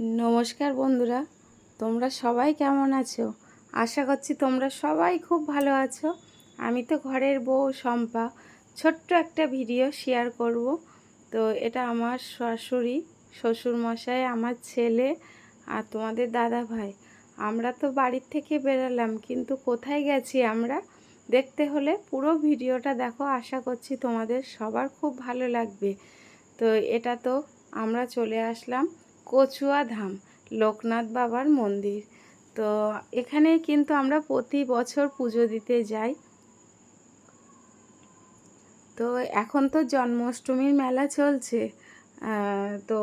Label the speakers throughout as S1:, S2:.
S1: নমস্কার বন্ধুরা, তোমরা সবাই কেমন আছো? আশা করছি তোমরা সবাই খুব ভালো আছো। আমি তো ঘরের বউ শম্পা। ছোট্ট একটা ভিডিও শেয়ার করব। তো এটা আমার শাশুড়ি শ্বশুর মশাই আমার ছেলে আর তোমাদের দাদা ভাই আমরা তো বাড়ির থেকে বেরালাম, কিন্তু কোথায় গেছি আমরা? দেখতে হলে পুরো ভিডিওটা দেখো, আশা করছি তোমাদের সবার খুব ভালো লাগবে। তো এটা তো আমরা চলে আসলাম। কচুয়া ধাম, লোকনাথ বাবার মন্দির। তো এখানে কিন্তু আমরা প্রতি বছর পুজো দিতে যাই। তো এখন তো জন্মাষ্টমীর মেলা চলছে। তো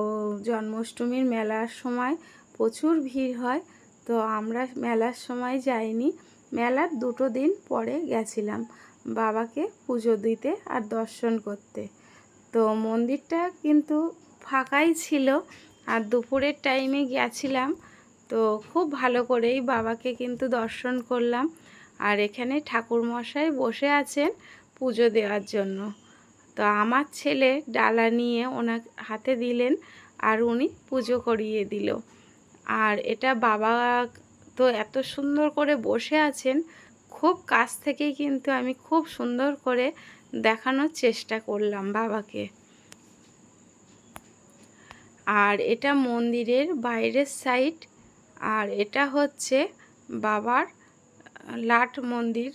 S1: জন্মাষ্টমীর মেলার সময় প্রচুর ভিড় হয়। তো আমরা মেলার সময় যাইনি। মেলার দুটো দিন পরে গেছিলাম বাবাকে পুজো দিতে আর দর্শন করতে। তো মন্দিরটা কিন্তু ফাঁকাই ছিল। আর দুপুরের টাইমে গেছিলাম তো খুব ভালো করেই বাবাকে কিন্তু দর্শন করলাম। আর এখানে ঠাকুরমশাই বসে আছেন পুজো দেওয়ার জন্য। তো আমার ছেলে ডালা নিয়ে ওনার হাতে দিলেন আর উনি পুজো করিয়ে দিল। আর এটা বাবা তো এত সুন্দর করে বসে আছেন, খুব কাছ থেকেই কিন্তু আমি খুব সুন্দর করে দেখানোর চেষ্টা করলাম বাবাকে। আর এটা মন্দিরের বাইরের সাইড। আর এটা হচ্ছে বাবার, লাট মন্দির।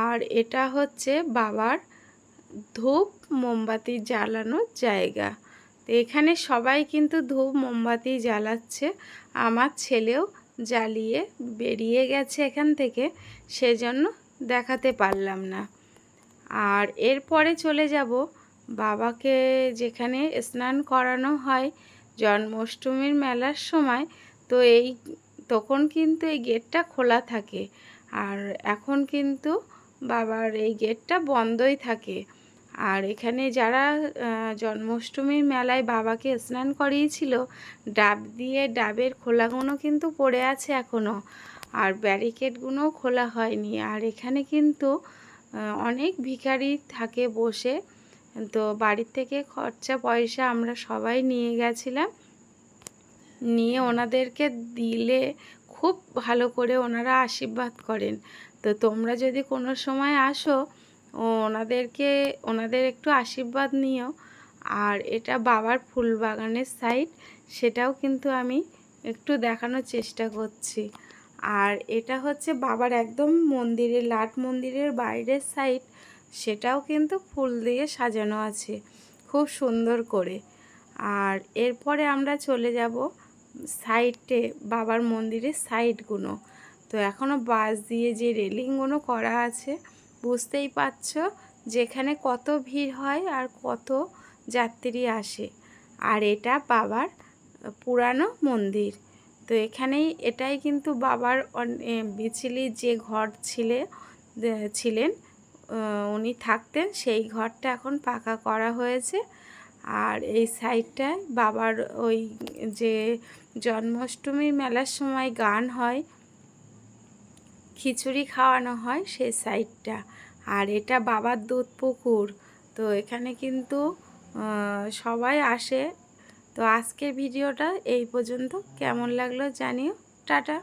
S1: আর এটা হচ্ছে বাবার ধূপ মোমবাতি জ্বালানোর জায়গা। তো এখানে সবাই কিন্তু ধূপ মোমবাতি জ্বালাচ্ছে। আমার ছেলেও জ্বালিয়ে বেরিয়ে গেছে এখান থেকে, সেজন্য দেখাতে পারলাম না। আর এরপরে চলে যাব বাবাকে যেখানে স্নান করানো হয় জন্মাষ্টমীর মেলার সময়, তো এই তখন কিন্তু এই গেটটা খোলা থাকে। আর এখন কিন্তু বাবার এই গেটটা বন্ধই থাকে। আর এখানে যারা জন্মাষ্টমীর মেলায় বাবাকে স্নান করিয়েছিল, ডাব দিয়ে ডাবের খোলাগুলো কিন্তু পড়ে আছে এখনও আর ব্যারিকেডগুলোও খোলা হয়নি। আর এখানে কিন্তু অনেক ভিখারি থাকে বসে। তো বাড়ির থেকে খরচা পয়সা আমরা সবাই নিয়ে গেছিলাম। নিয়ে ওনাদেরকে দিলে খুব ভালো করে ওনারা আশীর্বাদ করেন। তো তোমরা যদি কোনো সময় আসো ওনাদেরকে, ওনাদের একটু আশীর্বাদ নিও। আর এটা বাবার ফুল বাগানের সাইড, সেটাও কিন্তু আমি একটু দেখানোর চেষ্টা করছি। আর এটা হচ্ছে বাবার একদম মন্দিরের, লাট মন্দিরের বাইরের সাইড। সেটাও কিন্তু ফুল দিয়ে সাজানো আছে, খুব সুন্দর করে। আর এরপরে আমরা চলে যাব সাইডে, বাবার মন্দিরের সাইডগুলো। তো এখনও বাস দিয়ে যে রেলিংগুলো করা আছে, বুঝতেই পারছ যেখানে কত ভিড় হয় আর কত যাত্রী আসে। আর এটা বাবার পুরানো মন্দির। তো এখানেই এটাই কিন্তু বাবার বিছিলি যে ঘর ছিলে ছিলেন উনি থাকতেন, সেই ঘরটা এখন পাকা করা হয়েছে। আর এই সাইডটায় বাবার ওই যে জন্মাষ্টমীর মেলার সময় গান হয়, খিচুড়ি খাওয়ানো হয় সেই সাইডটা। আর এটা বাবার দুধ পুকুর। তো এখানে কিন্তু সবাই আসে। তো আজকের ভিডিওটা এই পর্যন্ত। কেমন লাগল জানিও। টাটা।